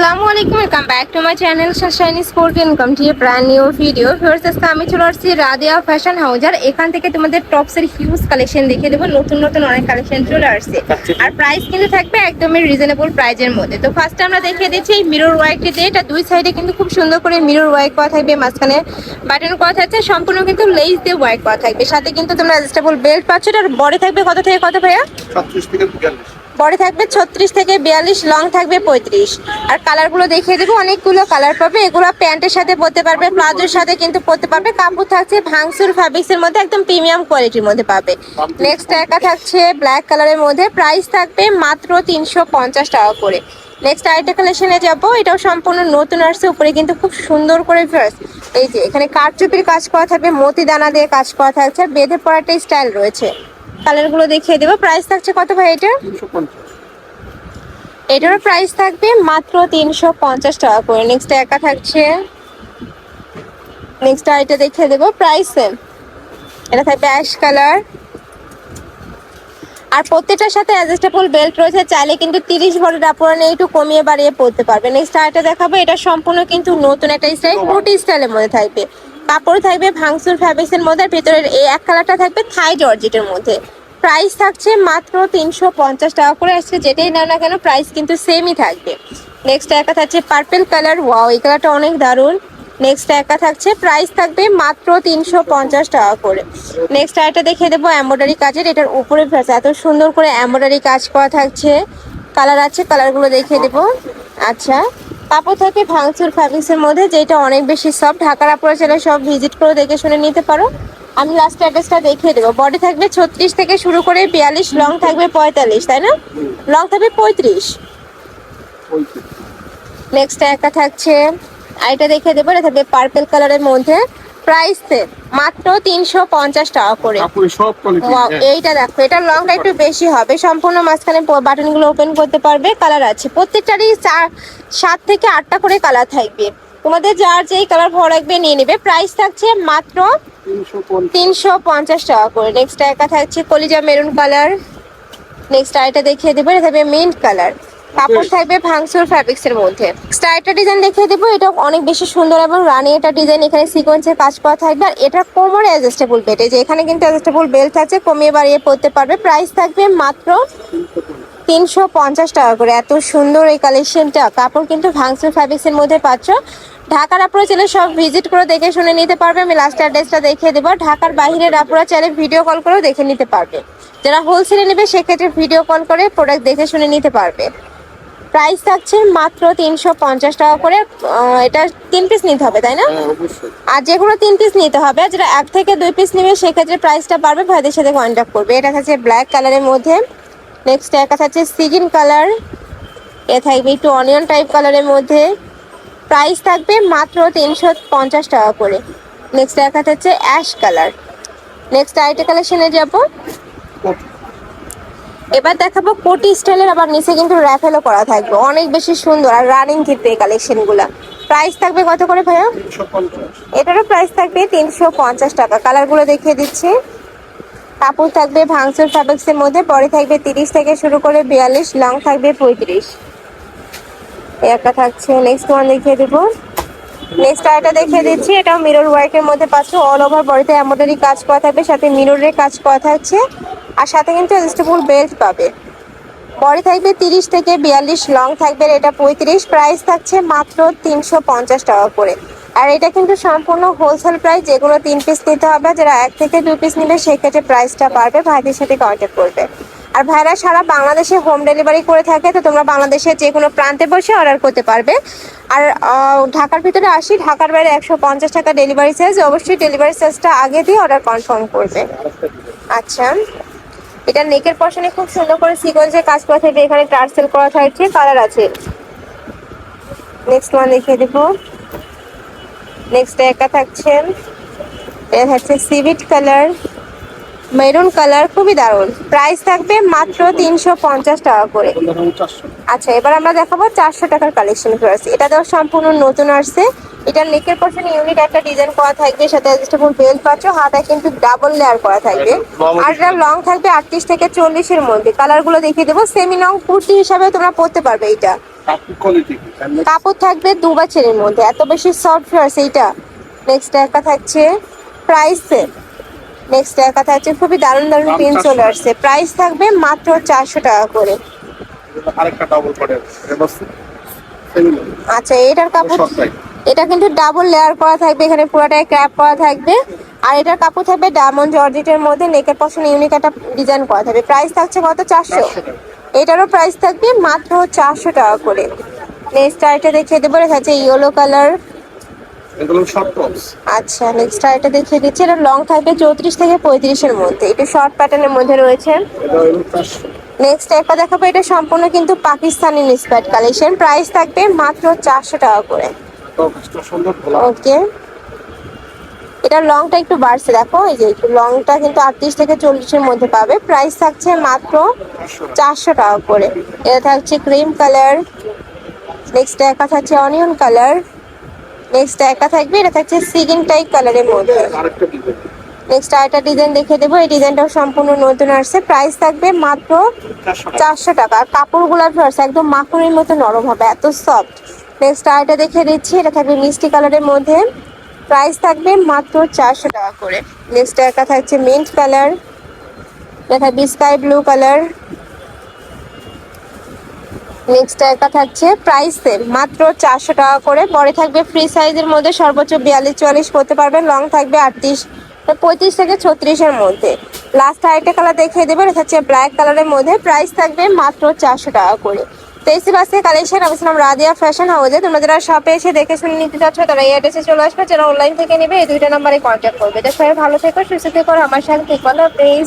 আসসালামু আলাইকুম welcome back to my channel শাশাইনি sport income to brand new video first আজকে আমি চলে আসছি রাদিয়া ফ্যাশন হাউস আর এখান থেকে তোমাদের টপসের হিউজ কালেকশন দেখিয়ে দেবো। নতুন নতুন অনেক কালেকশন চলে আসছে। আর প্রাইস কিন্তু থাকবে একদমই রিজনেবল প্রাইজের মধ্যে। তো ফার্স্টে আমরা দেখিয়ে দিচ্ছি এই মিরর ওয়ার্কটিতে এটা দুই সাইডে কিন্তু খুব সুন্দর করে মিরর ওয়ার্ক করা থাকবে। মাঝখানে বাটন করা থাকছে সম্পূর্ণ কিন্তু লেস দিয়ে ওয়ার্ক করা থাকবে। সাথে কিন্তু তোমরা অ্যাডজাস্টেবল বেল্ট পাচ্ছ আর বড় থাকবে কত থেকে কত ভাইয়া? থেকে বড় থাকবে ছত্রিশ থেকে বিয়াল্লিশ, লং থাকবে পঁয়ত্রিশ। আর কালারগুলো দেখিয়ে দেবো, অনেকগুলো কালার পাবে। এগুলো প্যান্টের সাথে পরতে পারবে, প্লাজোর সাথে কিন্তু পরতে পারবে। কাপড় থাকছে ভাংসুর ফ্যাব্রিক্স এর মধ্যে, একদম প্রিমিয়াম কোয়ালিটির মধ্যে পাবে। নেক্সট একা থাকছে ব্ল্যাক কালারের মধ্যে। প্রাইস থাকবে মাত্র তিনশো পঞ্চাশ টাকা করে। নেক্সট আরেকটা কালেকশনে যাব। এটাও সম্পূর্ণ নতুন আসছে, উপরে কিন্তু খুব সুন্দর করে ফার্স এই যে, এখানে কারচুপির কাজ করা থাকবে মতি দানা দিয়ে কাজ করা থাকছে বেঁধে পড়াটা স্টাইল রয়েছে। কালারগুলো দেখিয়ে দেবো। প্রাইস থাকছে কত ভাই এটা? এটারও প্রাইস থাকবে মাত্র তিনশো পঞ্চাশ টাকা করে। নেক্সট একা থাকছে। নেক্সট আইটা দেখে দেবো। প্রাইস সেম এটা থাকবে অ্যাশ কালার আর প্রত্যেকটার সাথে অ্যাডজাস্টেবল বেল্ট রয়েছে। চাইলে কিন্তু তিরিশ ভরের আপুরানে একটু কমিয়ে বাড়িয়ে পড়তে পারবে। নেক্সট আইটা দেখাবো। এটা সম্পূর্ণ কিন্তু নতুন একটা স্টাইল কোটি স্টাইলের মধ্যে থাকবে। কাপড় থাকবে ভাংসুর ফ্যাব্রিক্সের মধ্যে ভেতরের এই এক কালারটা থাকবে থাই জর্জেটের মধ্যে। প্রাইস থাকছে মাত্র তিনশো পঞ্চাশ টাকা করে আসছে, যেটাই নাও না কেন প্রাইস কিন্তু সেমই থাকবে। নেক্সট একা থাকছে পার্পেল কালার ওয়াও এই কালারটা অনেক দারুণ। নেক্সট একা থাকছে প্রাইস থাকবে মাত্র তিনশো পঞ্চাশ টাকা করে। নেক্সট আরেকটা দেখিয়ে দেবো এম্ব্রয়ডারি কাজের, এটার উপরে এত সুন্দর করে এম্ব্রয়ডারি কাজ করা থাকছে। কালার আছে কালারগুলো দেখিয়ে দেবো। আচ্ছা। কাপড় থাকে ভাঙচুর ফ্যাব্রিক্সের মধ্যে যেটা অনেক বেশি সব ঢাকার আপনারা চাইলে সব ভিজিট করে দেখে শুনে নিতে পারো। আমি লাস্ট অ্যাড্রেসটা দেখিয়ে দেবো। বডি থাকবে ছত্রিশ থেকে শুরু করে বিয়াল্লিশ লং থাকবে পঁয়তাল্লিশ তাই না? লং থাকবে পঁয়ত্রিশ। নেক্সট একটা থাকছে আর এটা দেখে দেবো এটা থাকবে পার্পেল কালারের মধ্যে। প্রাইস মাত্র তিনশো পঞ্চাশ টাকা করে। সব কোয়ালিটি ওয়াও এইটা দেখো এটা লংটা একটু বেশি হবে। সম্পূর্ণ মাঝখানে বাটনগুলো ওপেন করতে পারবে কালার আছে। প্রত্যেকটারই চার সাত থেকে আটটা করে কালার থাকবে। তোমাদের যার যেই কালার ভালো লাগবে নিয়ে নেবে। প্রাইস থাকছে মাত্র তিনশো পঞ্চাশ। তিনশো পঞ্চাশ টাকা করে। নেক্সট একা থাকছে কলিজা মেরুন কালার নেক্সট আরেকটা দেখিয়ে দেবো এটা থাকবে মিন্ট কালার কাপড় থাকবে ভাংসুর ফ্যাব্রিক্স এর মধ্যে। স্টাইলটা ডিজাইন দেখিয়ে দেবো এটা অনেক বেশি সুন্দর এবং রানি এটা ডিজাইন এখানে সিকোয়েন্সের কাজ করা থাকবে। আর এটা কোমরে অ্যাডজাস্টেবল বেল্ট যে এখানে কিন্তু অ্যাডজাস্টেবল বেল্ট আছে কমিয়ে বাড়িয়ে পড়তে পারবে। প্রাইস থাকবে মাত্র তিনশো পঞ্চাশ টাকা করে। এত সুন্দর এই কালেকশনটা কাপড় কিন্তু ভাংসুর ফ্যাব্রিক্স এর মধ্যে পাচ্ছ। ঢাকার আপুরা চাইলে সব ভিজিট করে দেখে শুনে নিতে পারবে। আমি লাস্ট অ্যাড্রেসটা দেখিয়ে দেবো। ঢাকার বাইরের আপুরা চাইলে ভিডিও কল করেও দেখে নিতে পারবে। যারা হোলসেলে নেবে সেক্ষেত্রে ভিডিও কল করে প্রোডাক্ট দেখে শুনে নিতে পারবে। প্রাইস থাকছে মাত্র তিনশো পঞ্চাশ টাকা করে। এটা তিন পিস নিতে হবে তাই না? হ্যাঁ আর যে কোনো তিন পিস নিতে হবে আর যেটা এক থেকে দুই পিস নেবে সেক্ষেত্রে প্রাইসটা বাড়বে ভাইদের সাথে কন্ট্যাক্ট করবে। এটা থাকছে ব্ল্যাক কালারের মধ্যে। নেক্সট একটা থাকছে সিগিন কালার এ থাকবে একটু অনিয়ন টাইপ কালারের মধ্যে। প্রাইস থাকবে মাত্র তিনশো পঞ্চাশ টাকা করে। নেক্সট দেখা থাকছে অ্যাশ কালার নেক্সট আইটে কালেকশনে যাব। এবার দেখাবো কোটি স্টাইলের আবার নিচে কিন্তু র্যাফেলও করা থাকবে। অনেক বেশি সুন্দর আর রানিং কিন্তু এই কালেকশনগুলো প্রাইস থাকবে কত করে ভাইয়া? এটারও প্রাইস থাকবে তিনশো পঞ্চাশ টাকা। কালারগুলো দেখিয়ে দিচ্ছি। কাপড় থাকবে ভাংসুর ফ্যাব্রিক্সের মধ্যে পরে থাকবে তিরিশ থেকে শুরু করে বিয়াল্লিশ লং থাকবে পঁয়ত্রিশ। একটা থাকছে। নেক্সট ওয়ান দেখিয়ে দেবো। নেক্সট আরেকটা দেখিয়ে দিচ্ছি। এটাও মিরর ওয়ার্কের মধ্যে পাচ্ছ। অল ওভার বডিতে এমব্রয়ডারি কাজ করা থাকবে সাথে মিররের কাজ করা থাকছে। আর সাথে কিন্তু অ্যাডজাস্টেবল বেল্ট পাবে। বডি থাকবে তিরিশ থেকে বিয়াল্লিশ, লং থাকবে এটা পঁয়ত্রিশ। প্রাইস থাকছে মাত্র তিনশো পঞ্চাশ টাকা করে। আর এটা কিন্তু সম্পূর্ণ হোলসেল প্রাইস যেগুলো তিন পিস নিতে হবে যারা এক থেকে দুই পিস নিবে, সেক্ষেত্রে প্রাইসটা বাড়বে, ভাইদের সাথে কন্ট্যাক্ট করবে। আর ভাইরা সারা বাংলাদেশে হোম ডেলিভারি করে থাকে, তো তোমরা বাংলাদেশের যে কোনো প্রান্তে বসে অর্ডার করতে পারবে। আর ঢাকার ভিতরে আসি, ঢাকার বাইরে একশো পঞ্চাশ টাকা ডেলিভারি চার্জ অবশ্যই ডেলিভারি চার্জটা আগে দিয়ে অর্ডার কনফার্ম করবে। আচ্ছা। এটা নেকের পশনে খুব সুন্দর করে সিকোয়েন্সের কাজ করা থাকবে। এখানে টার্সেল করা থাকছে কালার আছে। নেক্সট ওয়ান দেখিয়ে দেবো। নেক্সট একা থাকছেন। এটা হচ্ছে সিভিট কালার মেরুন কালার খুবই দারুণ। প্রাইস থাকবে মাত্র তিনশো পঞ্চাশ টাকা করে। আচ্ছা এবার আমরা দেখাবো চারশো টাকার কালেকশন করেছি এটা তো সম্পূর্ণ নতুন আসছে। এটা নেকের পশনে ইউনিট একটা ডিজাইন করা থাকবে সাথে অ্যাডজাস্টেবল বেল্ট পাচ্ছ হাতায় কিন্তু ডাবল লেয়ার করা থাকবে। আর এটা লং থাকবে আটত্রিশ থেকে চল্লিশের মধ্যে। কালারগুলো দেখিয়ে দেবো সেমি লং কুর্তি হিসাবে তোমরা পরতে পারবে এটা কাপড় থাকবে দু বছরের মধ্যে। এত বেশি সফট আছে এইটা। নেক্সট একা থাকছে প্রাইস নেক্সট একা থাকছে খুবই দারুণ দারুণ পিন চলে আসছে। প্রাইস থাকবে মাত্র চারশো টাকা করে। আরেকটা ডাবল আচ্ছা এটার কাপড় এটা কিন্তু ডাবল লেয়ার করা থাকবে এখানে পুরোটাই ক্র্যাপ করা থাকবে। আর এটার কাপড় থাকবে ডায়মন্ড জর্জেটের মধ্যে নেকের পশন ইউনিক একটা ডিজাইন করা থাকবে। প্রাইস থাকছে কত? চারশো। এটারও প্রাইস থাকবে মাত্র চারশো টাকা করে। নেক্সট আইটা দেখিয়ে দেবো এটা হচ্ছে ইয়েলো কালার এগুলো শর্ট টপস আচ্ছা নেক্সট আইটা দেখিয়ে দিচ্ছি এটা লং থাকবে চৌত্রিশ থেকে পঁয়ত্রিশের মধ্যে। এটা শর্ট প্যাটার্নের মধ্যে রয়েছে। এটা হলো নেক্সট একটা দেখাবো এটা সম্পূর্ণ কিন্তু পাকিস্তানি নিসপ্যাট কালেকশন প্রাইস থাকবে মাত্র চারশো টাকা করে। ওকে এটা লংটা একটু বাড়ছে দেখো এই যে একটু লংটা কিন্তু আটত্রিশ থেকে চল্লিশের মধ্যে পাবে। প্রাইস থাকছে মাত্র চারশো। টাকা চারশো টাকা করে। এটা থাকছে ক্রিম কালার নেক্সট একা থাকছে অনিয়ন কালার নেক্সট একা থাকবে এটা থাকছে সিগিন টাইপ কালারের মধ্যে। নেক্সট আরেকটা ডিজাইন দেখে দেবো। এই ডিজাইনটাও সম্পূর্ণ নতুন আসছে। প্রাইস থাকবে মাত্র চারশো টাকা। আর কাপড়গুলো ফার্স একদম মাখনের মতো নরম হবে এত সফট নেক্সট আরেকটা দেখে দিচ্ছি। এটা থাকবে মিষ্টি কালারের মধ্যে। প্রাইস থাকবে মাত্র চারশো টাকা করে। নেক্সট একা থাকছে মিন্ট কালার এটা থাকবে স্কাই ব্লু কালার নেক্সট একা থাকছে প্রাইস সেম মাত্র চারশো টাকা করে। পরে থাকবে ফ্রি সাইজের মধ্যে সর্বোচ্চ বিয়াল্লিশ চুয়াল্লিশ করতে পারবেন লং থাকবে আটত্রিশ পঁয়ত্রিশ থেকে ছত্রিশের মধ্যে। লাস্ট আরেকটা কালার দেখিয়ে দেবেন এটা হচ্ছে ব্ল্যাক কালারের মধ্যে। প্রাইস থাকবে মাত্র চারশো টাকা করে। তেইশি বাসে কালেকশন ছিলাম রাদিয়া ফ্যাশন হাউসে তোমরা যারা শপে এসে দেখে শুনে নিতে চাচ্ছ, তারা এই অ্যাড্রেসে চলে আসবে। যারা অনলাইন থেকে নেবে, এই দুইটা নাম্বারে কন্ট্যাক্ট করবে। সবাই ভালো থেকো, সুস্থ থেকো আমার সাথে থেকো প্লিজ